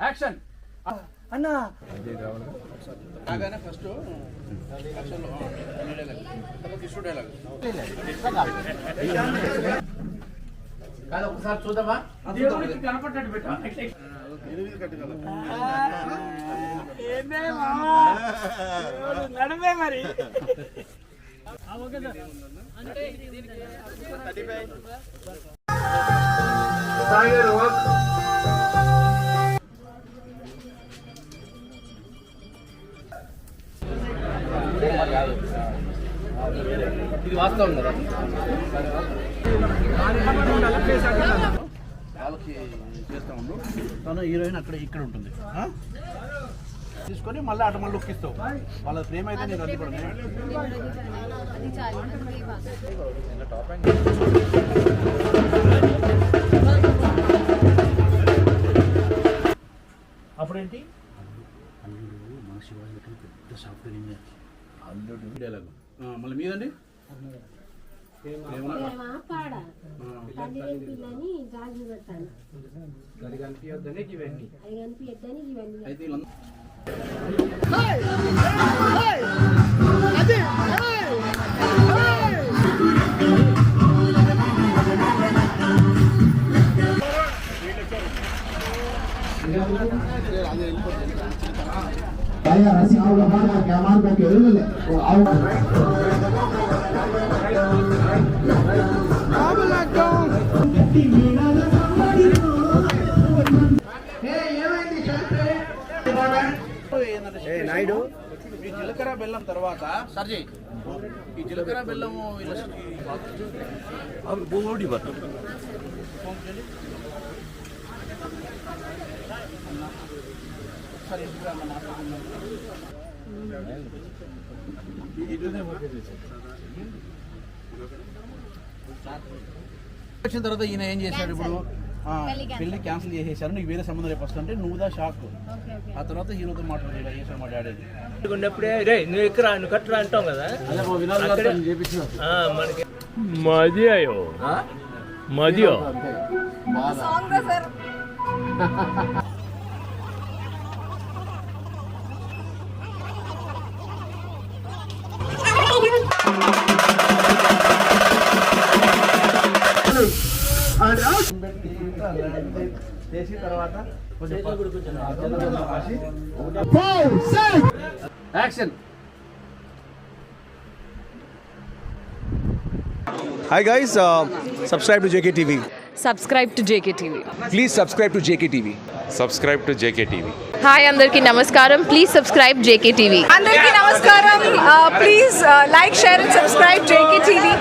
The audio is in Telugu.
యాక్షన్ అన్నా. రాగానే ఫస్ట్ ఒకసారి చూద్దామా? కనపడ్డాడు మామా? నడమే మరి. ఇది వాస్తవం కదా వాళ్ళకి చేస్తా ఉండు తను హీరోయిన్ అక్కడ ఇక్కడ ఉంటుంది? తీసుకొని మళ్ళీ అటు మళ్ళీ ఒక్కిస్తావు వాళ్ళ ప్రేమ అయితే నేను చాలు అప్పుడేంటి? అల్లుడు మన శివాజీ పెద్ద సాఫ్ట్వేర్ ఇంజనీర్ అల్లుడు డైలాగ్. మళ్ళీ మీదండి? అది కనిపించొద్దనే ఇవన్నీ. అది కనిపించద్దని ఇవన్నీ. అయితే వీళ్ళందరూ Vaya, así habla más que amar con que él o habla. Naidu ఈ జీలకర్ర బెల్లం తర్వాత సర్జీ ఈ జీలకర్ర బెల్లము వీళ్ళ ఒకసారి ఇంటికి రా, మనం మాట్లాడుకుందాం. వచ్చిన తర్వాత ఈయన ఏం చేశాడు ఇప్పుడు? ఆ, పెళ్ళి క్యాన్సిల్ చేసేసారు. నీకు వేరే సంబంధం రేపు వస్తుంటే నువ్వు దా షాక్ ఓకే ఓకే ఆ తర్వాత హీరోతో మాట్లాడి ఇలా చేశాడు మా డాడీ ఉన్నప్పుడే రే నువ్వు ఎక్కరా? నువ్వు కట్టురా అంటాం కదా? ఆ, మనకి. మదియో. మదియో చేసిన తర్వాత కొంచెం రాసి action Hi guys, uh, subscribe to JKTV. Subscribe to JK TV Please subscribe to JKTV. subscribe to JKTV. Hi అందరికీ నమస్కారం ప్లీజ్ సబ్స్క్రైబ్ జేకే టీవీ అందరికీ నమస్కారం please like share and subscribe JK TV